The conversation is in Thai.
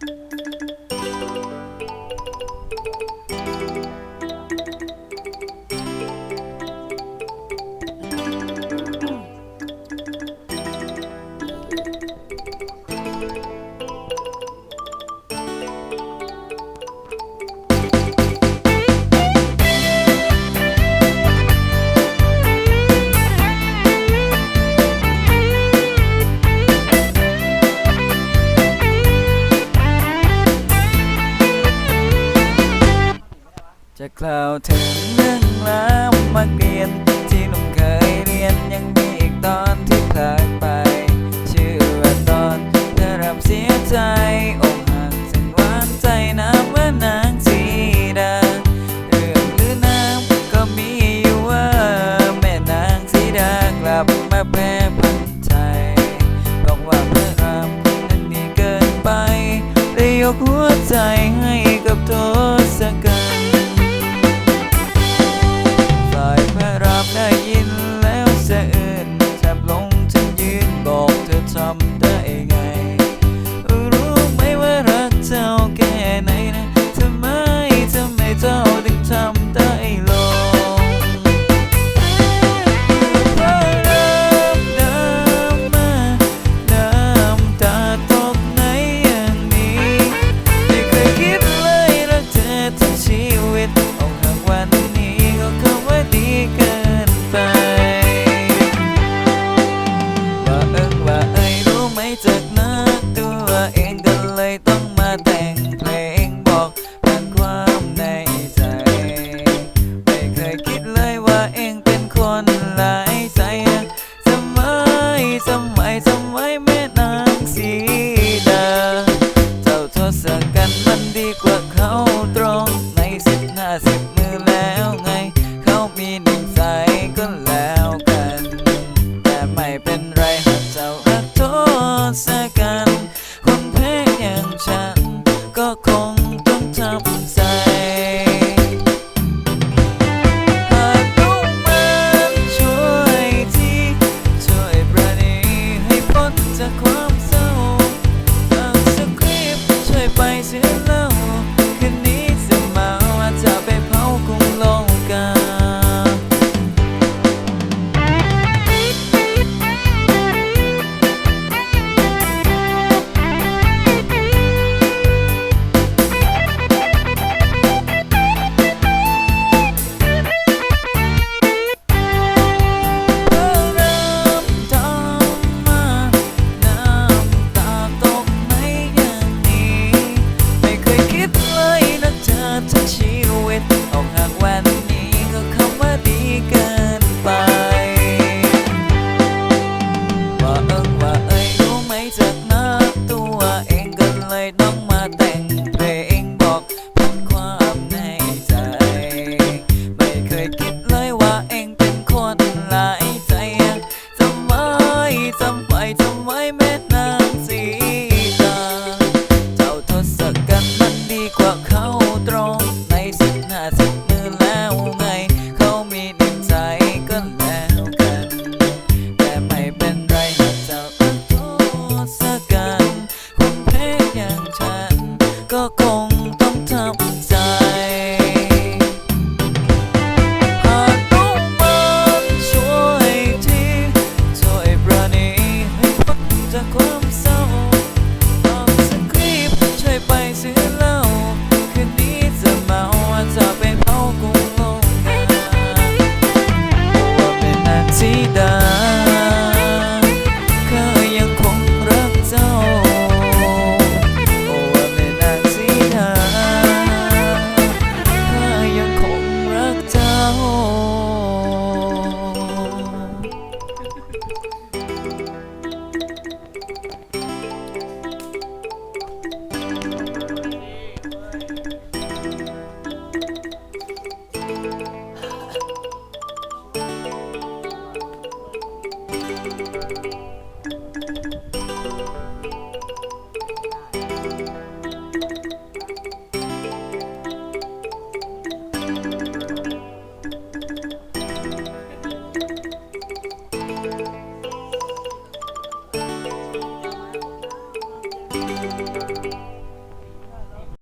จะก ไช่ เจ้าทศกัณฐ์มันดีกว่าเขาตรง ในสินาสิมือแล้วไง เขามีดินใจก็แล้วกัน แต่ไม่เป็นไรนะเจ้าทศกัณฐ์คนเพชอย่างฉัน ก็คงต้องทำ